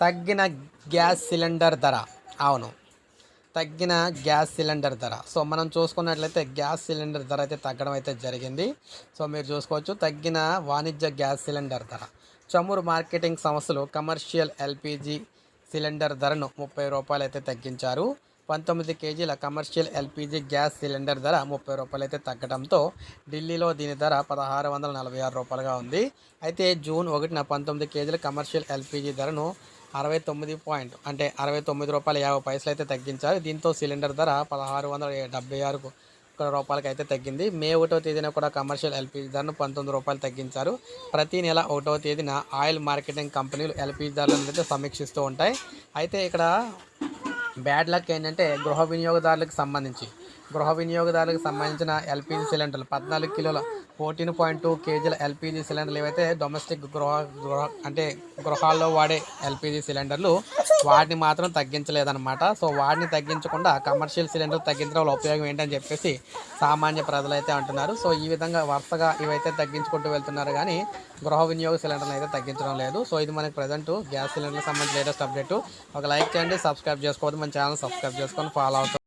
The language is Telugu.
తగ్గిన గ్యాస్ సిలిండర్ ధర. అవును. తగ్గిన గ్యాస్ సిలిండర్ ధర. సో మనం చూసుకున్నట్లయితే గ్యాస్ సిలిండర్ ధర అయితే తగ్గడం అయితే జరిగింది. సో మీరు చూసుకోవచ్చు తగ్గిన వాణిజ్య గ్యాస్ సిలిండర్ ధర. చమురు మార్కెటింగ్ సంస్థలు కమర్షియల్ ఎల్పిజి సిలిండర్ ధరను ముప్పై రూపాయలు అయితే తగ్గించారు. పంతొమ్మిది కేజీల కమర్షియల్ ఎల్పిజి గ్యాస్ సిలిండర్ ధర ముప్పై రూపాయలు అయితే తగ్గడంతో ఢిల్లీలో దీని ధర పదహారు వందల నలభై ఆరు రూపాయలుగా ఉంది. అయితే జూన్ ఒకటిన పంతొమ్మిది కేజీల కమర్షియల్ ఎల్పిజి ధరను అరవై తొమ్మిది పాయింట్ అంటే అరవై తొమ్మిది రూపాయల యాభై పైసలు అయితే తగ్గించారు. దీంతో సిలిండర్ ధర పదహారు వందల డెబ్బై ఆరు రూపాయలకి అయితే తగ్గింది. మే ఒకటో తేదీన కూడా కమర్షియల్ ఎల్పిజి ధరను పంతొమ్మిది రూపాయలు తగ్గించారు. ప్రతి నెల ఒకటో తేదీన ఆయిల్ మార్కెటింగ్ కంపెనీలు ఎల్పిజి ధరలను అయితే సమీక్షిస్తూ ఉంటాయి. అయితే ఇక్కడ బ్యాడ్ లక్ ఏంటంటే గృహ వినియోగదారులకు సంబంధించి. గృహ వినియోగదారులకు సంబంధించిన ఎల్పిజి సిలిండర్లు పద్నాలుగు కిలోల ఫోర్టీన్ పాయింట్ టూ కేజీల ఎల్పిజి సిలిండర్లు ఏవైతే డొమెస్టిక్ గృహ గృహ అంటే గృహాల్లో వాడే ఎల్పిజి సిలిండర్లు వాటిని మాత్రం తగ్గించలేదన్నమాట. సో వాటిని తగ్గించకుండా కమర్షియల్ సిలిండర్ తగ్గించడం వల్ల ఉపయోగం ఏంటని చెప్పేసి సామాన్య ప్రజలు అయితే అంటున్నారు. సో ఈ విధంగా వరుసగా ఇవైతే తగ్గించుకుంటూ వెళ్తున్నారు కానీ గృహ వినియోగ సిలిండర్లు అయితే తగ్గించడం లేదు. సో ఇది మనకి ప్రజెంట్ గ్యాస్ సిలిండర్కి సంబంధించి లేటెస్ట్ అప్డేట్ ఒక లైక్ చేయండి సబ్స్క్రైబ్ చేసుకోవద్దు. మన ఛానల్ సబ్స్క్రైబ్ చేసుకొని ఫాలో అవుతుంది